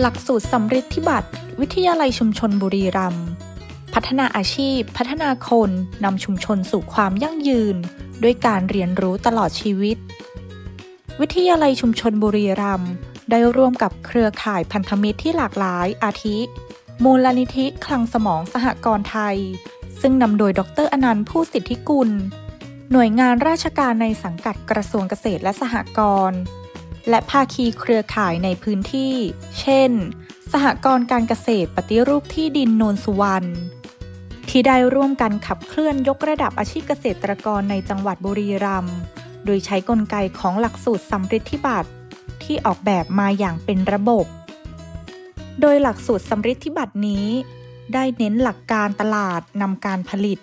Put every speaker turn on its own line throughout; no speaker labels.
หลักสูตรสำริดที่บัตรวิทยาลัยชุมชนบุรีรัมย์พัฒนาอาชีพ พัฒนาคนนำชุมชนสู่ความยั่งยืน ด้วยการเรียนรู้ตลอดชีวิต วิทยาลัยชุมชนบุรีรัมย์ได้ร่วมกับเครือข่ายพันธมิตรที่หลากหลายอาทิ มูลนิธิคลังสมองสหกรณ์ไทย ซึ่งนำโดยดรอนันต์ผู้สิทธิกุล หน่วยงานราชการในสังกัดกระทรวงเกษตรและสหกรณ์ และภาคีเครือข่ายในพื้นที่ เช่น สหกรณ์การเกษตรปฏิรูปที่ดินโนนสุวรรณที่ได้ร่วมกันขับเคลื่อนยกระดับอาชีพเกษตรกรในจังหวัดบุรีรัมย์โดยใช้กลไกของหลักสูตรสำริดที่บัตรที่ออกแบบมาอย่างเป็นระบบ โดยหลักสูตรสำริดที่บัตรนี้ ได้เน้นหลักการตลาดนำการผลิต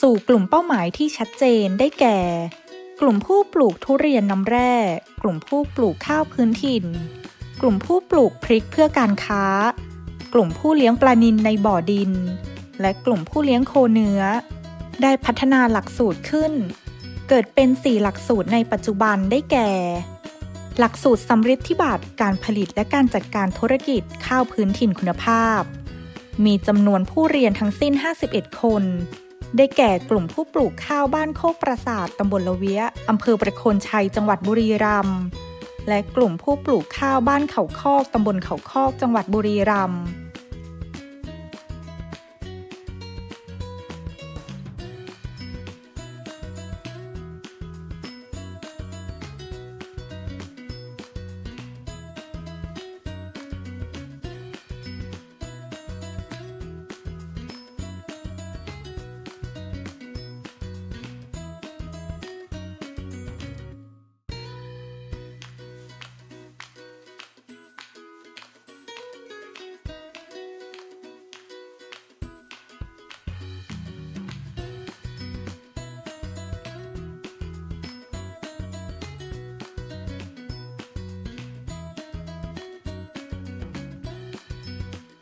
สู่กลุ่มเป้าหมายที่ชัดเจนได้แก่ กลุ่มผู้ปลูกทุเรียนน้ำแร่ กลุ่มผู้ปลูกข้าวพื้นถิ่น กลุ่มผู้ปลูกพริกเพื่อการค้า กลุ่มผู้เลี้ยงปลานิลในบ่อดิน และกลุ่มผู้เลี้ยงโคเนื้อ ได้พัฒนาหลักสูตรขึ้น เกิดเป็น4หลักสูตรในปัจจุบันได้แก่ หลักสูตรสำริดที่บัตรการผลิตและการจัดการธุรกิจข้าวพื้นถิ่นคุณภาพ มีจำนวนผู้เรียนทั้งสิ้น 51 คน ได้แก่กลุ่มผู้ปลูกข้าวบ้านโคกปราสาทตำบลละเวียอำเภอประโคนชัย จังหวัดบุรีรัมย์และกลุ่มผู้ปลูกข้าวบ้านเขาคอกตำบลเขาคอก จังหวัดบุรีรัมย์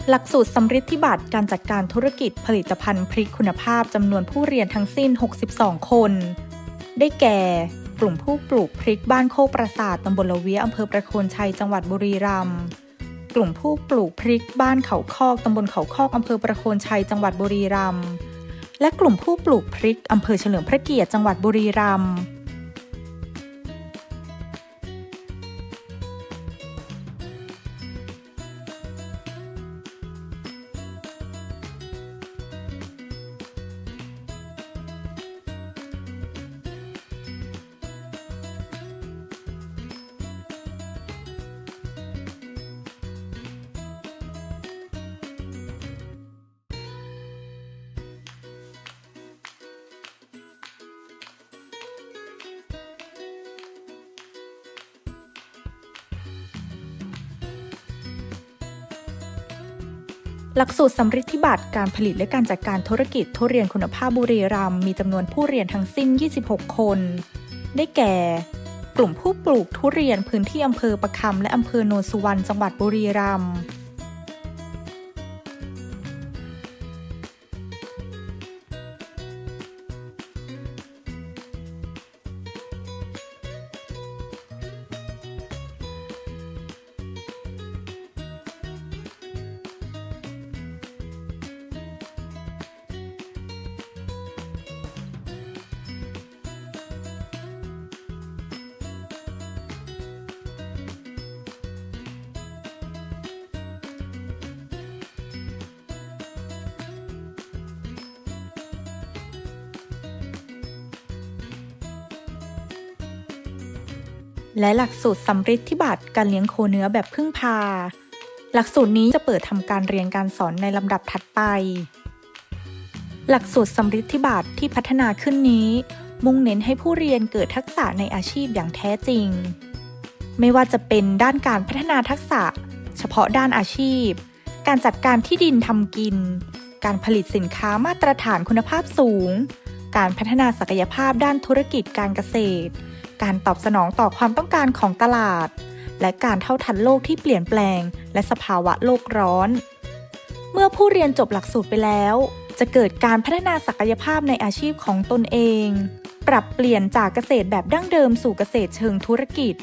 หลักสูตรสำริดที่บัตรการจัดการธุรกิจผลิตภัณฑ์พริกคุณภาพจำนวนผู้เรียนทั้งสิ้น 62 คน ได้แก่ กลุ่มผู้ปลูกพริกบ้านโคกปราสาทตำบลละเวียอำเภอประโคนชัยจังหวัดบุรีรัมย์กลุ่มผู้ปลูกพริกบ้านเขาคอกตำบลเขาคอกอำเภอประโคนชัยจังหวัดบุรีรัมย์และกลุ่มผู้ปลูกพริกอำเภอเฉลิมพระเกียรติจังหวัดบุรีรัมย์ หลักสูตรสำริดที่บัตรการผลิตและการจัดการธุรกิจทุเรียนคุณภาพบุรีรัมย์มีจำนวนผู้เรียนทั้งสิ้น 26 คน ได้แก่ กลุ่มผู้ปลูกทุเรียนพื้นที่อำเภอประคำและอำเภอโนนสุวรรณจังหวัดบุรีรัมย์ และหลักสูตรสำริดที่บัตรการเลี้ยงโคเนื้อแบบพึ่งพา หลักสูตรนี้จะเปิดทำการเรียนการสอนในลำดับถัดไป หลักสูตรสำริดที่บัตรที่พัฒนาขึ้นนี้ มุ่งเน้นให้ผู้เรียนเกิดทักษะในอาชีพอย่างแท้จริง ไม่ว่าจะเป็นด้านการพัฒนาทักษะ เฉพาะด้านอาชีพ การจัดการที่ดินทำกิน การผลิตสินค้ามาตรฐานคุณภาพสูง การพัฒนาศักยภาพด้านธุรกิจการเกษตร การตอบสนองต่อความต้องการของตลาด และการเท่าทันโลกที่เปลี่ยนแปลง และสภาวะโลกร้อน เมื่อผู้เรียนจบหลักสูตรไปแล้ว จะเกิดการพัฒนาศักยภาพในอาชีพของตนเอง ปรับเปลี่ยนจากเกษตรแบบดั้งเดิมสู่เกษตรเชิงธุรกิจ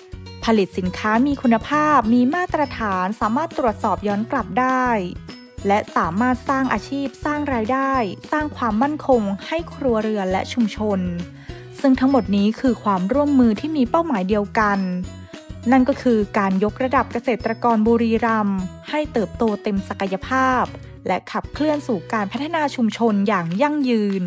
ผลิตสินค้ามีคุณภาพ มีมาตรฐาน สามารถตรวจสอบย้อนกลับได้และสามารถสร้างอาชีพสร้างรายได้ สร้างความมั่นคงให้ครัวเรือนและชุมชน ซึ่งทั้งหมดนี้คือความร่วมมือที่มีเป้าหมายเดียวกัน นั่นก็คือการยกระดับเกษตรกรบุรีรัมย์ให้เติบโตเต็มศักยภาพ และขับเคลื่อนสู่การพัฒนาชุมชนอย่างยั่งยืน